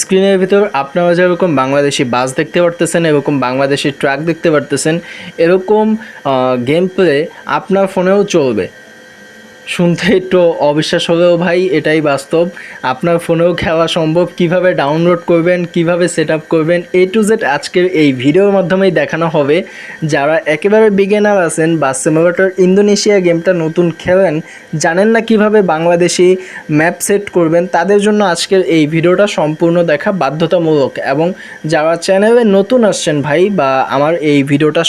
স্ক্রিনের ভিতর আপনারা যেরকম বাংলাদেশি বাস দেখতে পারতেছেন, এরকম বাংলাদেশি ট্রাক দেখতে পারতেছেন, এরকম গেম প্লে আপনার ফোনেও চলবে। শুনতে একটু অবিশ্বাস হলেও ভাই, এটাই বাস্তব। আপনার ফোনেও খেলা সম্ভব। কীভাবে ডাউনলোড করবেন, কীভাবে সেট করবেন এ টু জেড আজকের এই ভিডিওর মাধ্যমেই দেখানো হবে। যারা একেবারে বিগিনার আছেন বা সিমুলেটর ইন্দোনেশিয়া গেমটা নতুন খেলেন, জানেন না কীভাবে বাংলাদেশি ম্যাপ সেট করবেন, তাদের জন্য আজকের এই ভিডিওটা সম্পূর্ণ দেখা বাধ্যতামূলক। এবং যারা চ্যানেলে নতুন আসছেন ভাই বা আমার এই ভিডিওটা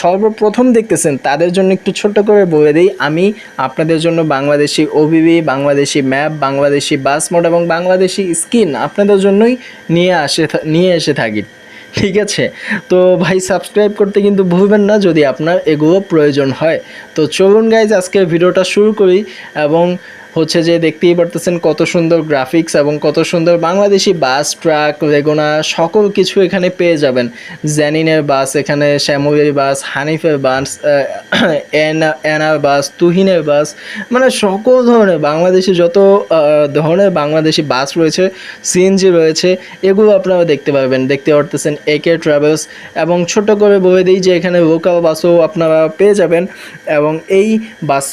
সর্বপ্রথম দেখতেছেন, তাদের জন্য একটু ছোট্ট করে বলে দিই, আমি আপনাদের জন্য Bangladeshi OBB Bangladeshi map, Bangladeshi bus mod এবং বাংলাদেশি স্কিন আপনাদের জন্যই নিয়ে আসে নিয়ে এসে থাকি। ঠিক আছে? তো ভাই, সাবস্ক্রাইব করতে কিন্তু ভুলবেন না যদি আপনার এগুলো প্রয়োজন হয়। তো চলুন গাইজ আজকে ভিডিওটা শুরু করি এবং হচ্ছে যে দেখতেই পারতেছেন কত সুন্দর গ্রাফিক্স এবং কত সুন্দর বাংলাদেশি বাস ট্রাক রেগোনা সকল কিছু এখানে পেয়ে যাবেন। জ্যানিনের বাস এখানে শ্যামলের বাস হানিফের বাস এনার বাস তুহিনের বাস মানে সকল ধরনের বাংলাদেশি যত ধরনের বাংলাদেশি বাস রয়েছে সিএনজি রয়েছে, এগুলো আপনারা দেখতে পারবেন। দেখতে পারতেছেন একে ট্রাভেলস এবং ছোট করে বলে দিই যে এখানে লোকাল বাসও আপনারা পেয়ে যাবেন এবং এই বাস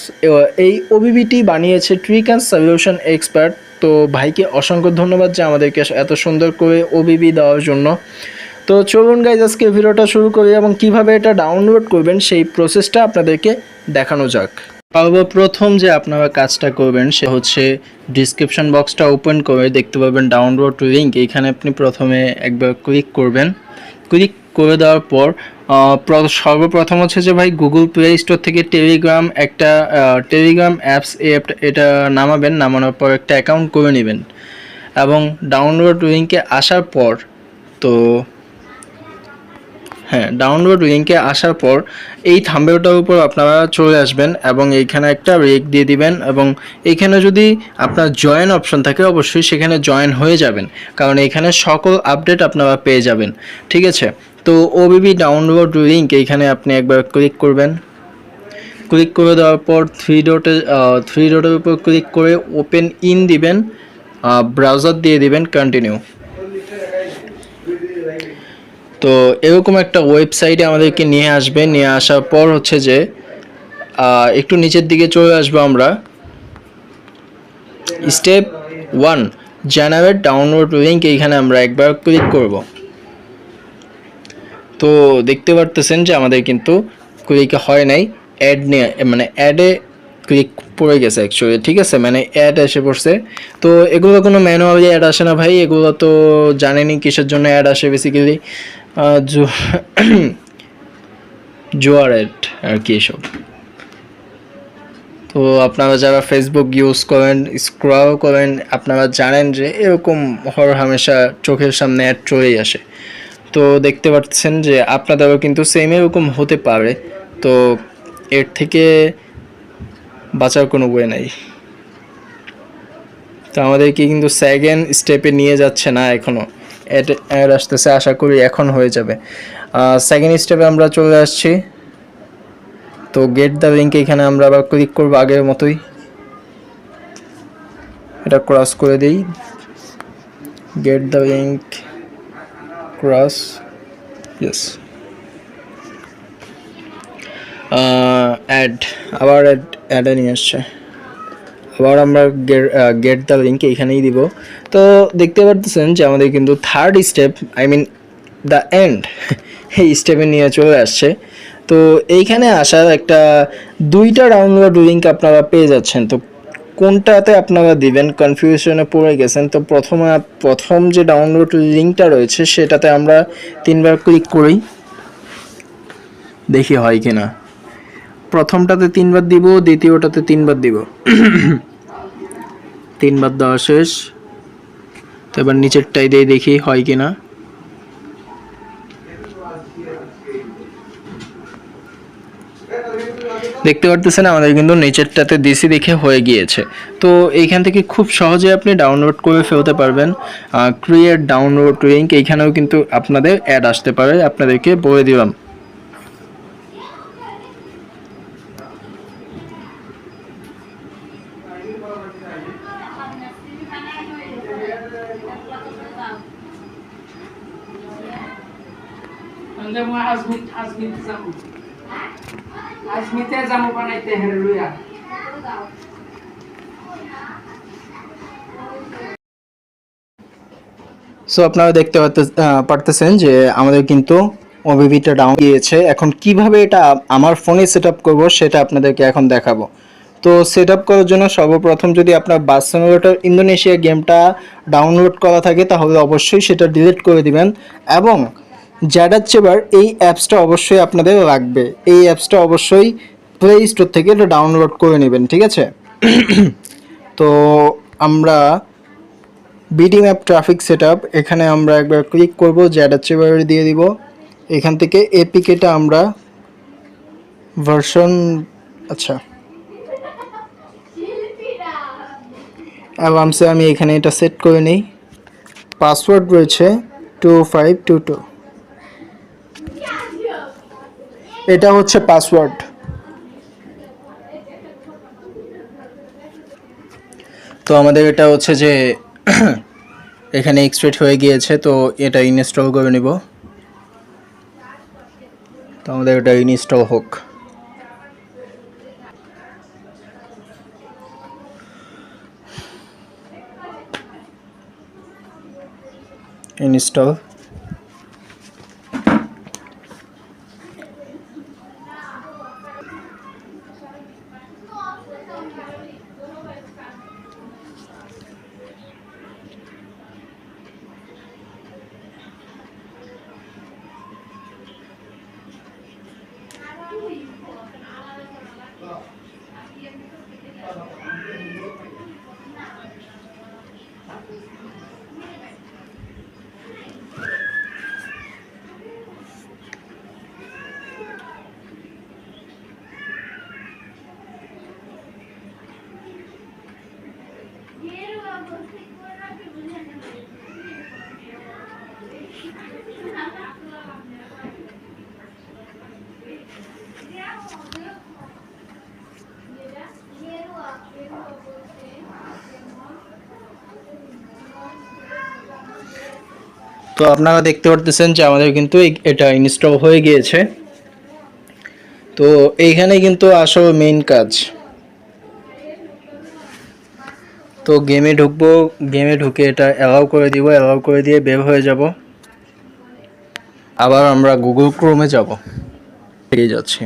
এই ওবিবিটি বানিয়েছে অ্যান্ড সলিউশন এক্সপার্ট তো ভাইকে অসংখ্য ধন্যবাদ যে আমাদেরকে এত সুন্দর করে ওবিবি দেওয়ার জন্য। তো চলুন গাইজ আজকে ভিডিওটা শুরু করি এবং কীভাবে এটা ডাউনলোড করবেন সেই প্রসেসটা আপনাদেরকে দেখানো যাক। সর্বপ্রথম যে আপনারা কাজটা করবেন, সে হচ্ছে ডিসক্রিপশন বক্সটা ওপেন করে দেখতে পাবেন ডাউনলোড লিঙ্ক এখানে আপনি প্রথমে একবার ক্লিক করবেন। ক্লিক করে দেওয়ার পর প্র- সর্বপ্রথম হচ্ছে যে ভাই গুগল প্লে স্টোর থেকে টেলিগ্রাম একটা টেলিগ্রাম অ্যাপস এটা নামাবেন, নামানোর পর একটা অ্যাকাউন্ট করে নেবেন। এবং ডাউনলোড লিঙ্কে আসার পর, তো হ্যাঁ ডাউনলোড লিঙ্কে আসার পর এই থাম্বেলটার উপর আপনারা চলে আসবেন এবং এইখানে একটা রেক দিয়ে দিবেন এবং এইখানে যদি আপনার জয়েন অপশন থাকে, অবশ্যই সেখানে জয়েন হয়ে যাবেন। কারণ এখানে সকল আপডেট আপনারা পেয়ে যাবেন। ঠিক আছে? তো ওবিবি ডাউনলোড লিঙ্ক এইখানে আপনি একবার ক্লিক করবেন। ক্লিক করে দেওয়ার পর থ্রি ডটে থ্রি ডটের উপর ক্লিক করে ওপেন ইন দিবেন ব্রাউজার দিয়ে দিবেন কন্টিনিউ তো এরকম একটা ওয়েবসাইটে আমাদেরকে নিয়ে আসবে। নিয়ে আসার পর হচ্ছে যে একটু নিচের দিকে চলে আসব আমরা। Step one generate download link এইখানে আমরা একবার ক্লিক করব। তো দেখতে পারতেছেন যে আমাদের কিন্তু ক্লিক হয় নাই। অ্যাড নিয়ে মানে অ্যাডে ক্লিক পড়ে গেছে অ্যাকচুয়ালি ঠিক আছে? মানে অ্যাড এসে পড়ছে। তো এগুলো কোনো ম্যানুয়ালি অ্যাড আসে না ভাই, এগুলো তো জানেনই কিসের জন্য অ্যাড আসে বেসিক্যালি জোয়ার অ্যাড আর কি এসব। তো আপনারা যারা ফেসবুক ইউজ করেন স্ক্রল করেন, আপনারা জানেন যে এরকম হর হামেশা চোখের সামনে অ্যাড চলেই আসে। তো দেখতে পাচ্ছেন যে আপনাদেরও কিন্তু সেম এরকম হতে পারে। তো এর থেকে বাঁচার কোনো ওয়ে নাই। তো আমাদেরকে কিন্তু সেকেন্ড স্টেপে নিয়ে যাচ্ছে না এখনও অ্যাড আসতেছে, আশা করি এখন হয়ে যাবে। সেকেন্ড স্টেপে আমরা চলে আসছি। তো গেট দ্য লিঙ্ক এখানে আমরা আবার ক্লিক করব আগের মতোই। এটা ক্রস করে দিই। Get the link cross yes add আবার অ্যাড অ্যাডে নিয়ে আসছে। আবার আমরা গেট দ্য লিঙ্ক এইখানেই দিব। তো দেখতে পারতেছেন যে আমাদের কিন্তু third step I mean the end এই স্টেপে নিয়ে চলে আসছে। তো এইখানে আসার একটা দুইটা ডাউনলোড লিঙ্ক আপনারা পেয়ে যাচ্ছেন। তো কোনটাতে আপনারা দিবেন? কনফিউশনে পড়ে গেছেন। তো প্রথমে প্রথম যে ডাউনলোড লিঙ্কটা রয়েছে, সেটাতে আমরা তিনবার ক্লিক করি। দেখি হয় কিনা। প্রথমটাতে তিনবার দিব, দ্বিতীয়টাতে তিনবার দিব। তিনবার দেওয়া শেষ। তো এবার নিচেরটাই দিয়ে দেখি হয় কিনা। দেখতে পারতেছেন, আমাদের কিন্তু নিচেরটাতে ডিসি দেখে হয়ে গিয়েছে। তো এইখান থেকে খুব সহজে আপনি ডাউনলোড করে ফেলতে পারবেন। ক্রিয়েট ডাউনলোড লিঙ্ক এইখানেও কিন্তু আপনাদের অ্যাড আসতে পারে। আপনাদেরকে বলে দিলাম। বানাইতে লইয়া। সো আপনারা দেখতে পারতে- পারতেছেন যে আমাদের কিন্তু ওবিভিটা ডাউন গিয়েছে। এখন কীভাবে এটা আমার ফোনে সেট আপ করব সেটা আপনাদেরকে এখন দেখাবো। তো সেট আপ করার জন্য সর্বপ্রথম যদি আপনার বাস ইন্দোনেশিয়া গেমটা ডাউনলোড করা থাকে, তাহলে অবশ্যই সেটা ডিলিট করে দিবেন এবং জ্যাডার চেবার এই অ্যাপসটা অবশ্যই আপনাদের লাগবে। এই অ্যাপসটা অবশ্যই প্লে স্টোর থেকে এটা ডাউনলোড করে নেবেন, ঠিক আছে? তো আমরা বিডি ম্যাপ ট্রাফিক সেট এখানে আমরা একবার ক্লিক করব জ্যাডার দিয়ে দিব। এখান থেকে এপিকেটা আমরা ভার্সন আচ্ছা। অ্যালার্মসে আমি এখানে এটা সেট করে নিই। পাসওয়ার্ড রয়েছে টু ফাইভ টু টু এটা হচ্ছে পাসওয়ার্ড তো আমাদের এটা হচ্ছে যে এখানে এক্সট্রেট হয়ে গিয়েছে, তো এটা ইনস্টল করে নিব। তো আমাদের এটা ইনস্টল হোক। Install তো আপনারা দেখতে পারতেছেন যে আমাদের কিন্তু এটা ইনস্টল হয়ে গিয়েছে। তো এইখানে কিন্তু আসল মেইন কাজ। তো গেমে ঢুকবো গেমে ঢুকে এটা অ্যালাউ করে দিব অ্যালাউ করে দিয়ে বের হয়ে যাব। আবার আমরা গুগল ক্রোমে যাব। পেয়ে যাচ্ছি।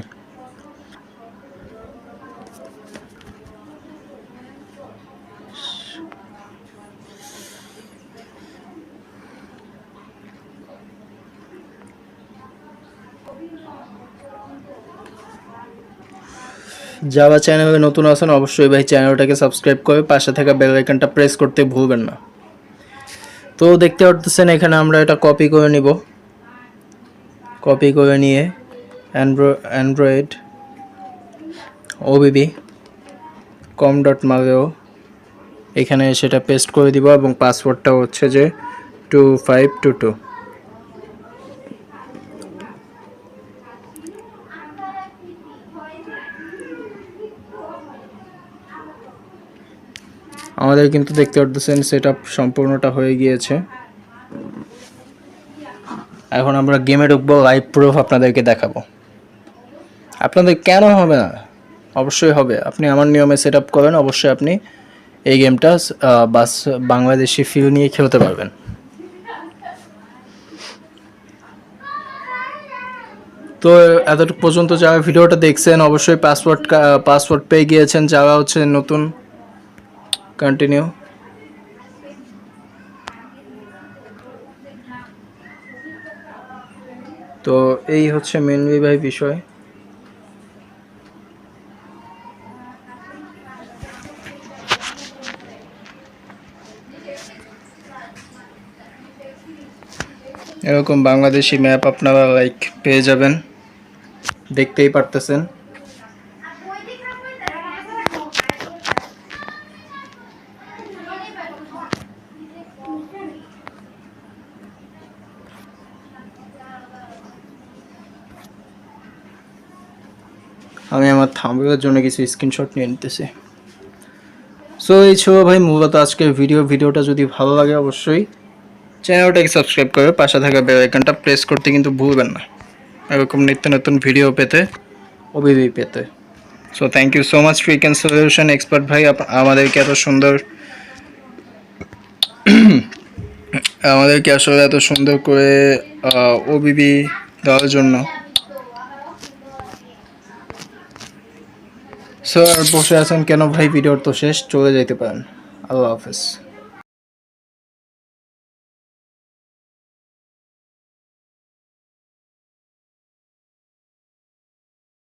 যারা চ্যানেলে নতুন আছেন, অবশ্যই ভাই চ্যানেলটাকে সাবস্ক্রাইব করে পাশে থাকা বেল আইকনটা প্রেস করতে ভুলবেন না। তো দেখতে পারতেছেন, এখানে আমরা এটা কপি করে নিব। কপি করে নিয়ে অ্যান্ড্রো অ্যান্ড্রয়েড ওবিবি কম ডট মাগেও এখানে সেটা পেস্ট করে দিব এবং পাসওয়ার্ডটা হচ্ছে যে টু ফাইভ টু টু আমাদের কিন্তু দেখতে পারতেছেন সেট সম্পূর্ণটা হয়ে গিয়েছে। এখন আমরা গেমে ঢুকবো লাইভ প্রুফ আপনাদেরকে দেখাবো। আপনাদের কেন হবে না? অবশ্যই হবে। আপনি আমার নিয়মে সেট আপ করেন, অবশ্যই আপনি এই গেমটা বাস বাংলাদেশি ফিল নিয়ে খেলতে পারবেন। তো এতটুকু পর্যন্ত যারা ভিডিওটা দেখছেন, অবশ্যই পাসওয়ার্ড পাসওয়ার্ড পেয়ে গিয়েছেন। যারা হচ্ছে নতুন কন্টিনিউ তো এই হচ্ছে মেনলি ভাই বিষয়। এরকম বাংলাদেশি ম্যাপ আপনারা লাইক পেয়ে যাবেন। দেখতেই পারতেছেন। আমি আমার জন্য কিছু স্ক্রিনশট নিয়ে নিতেছি। সো এই ছিল ভাই মূলত আজকের ভিডিও ভিডিওটা যদি ভালো লাগে অবশ্যই চ্যানেলটাকে সাবস্ক্রাইব করে পাশে থাকা বেল আইকনটা প্রেস করতে কিন্তু ভুলবেন না। এরকম নিত্য নতুন ভিডিও পেতে ওবিবি পেতে। So thank you so much ফ্রিকেন solution expert ভাই। আমাদেরকে এত সুন্দর আমাদেরকে আসলে এত সুন্দর করে ওবিবি দেওয়ার জন্য সো আর বসে আছেন কেন ভাই? ভিডিওর তো শেষ চলে যেতে পারেন। আল্লাহ হাফেজ।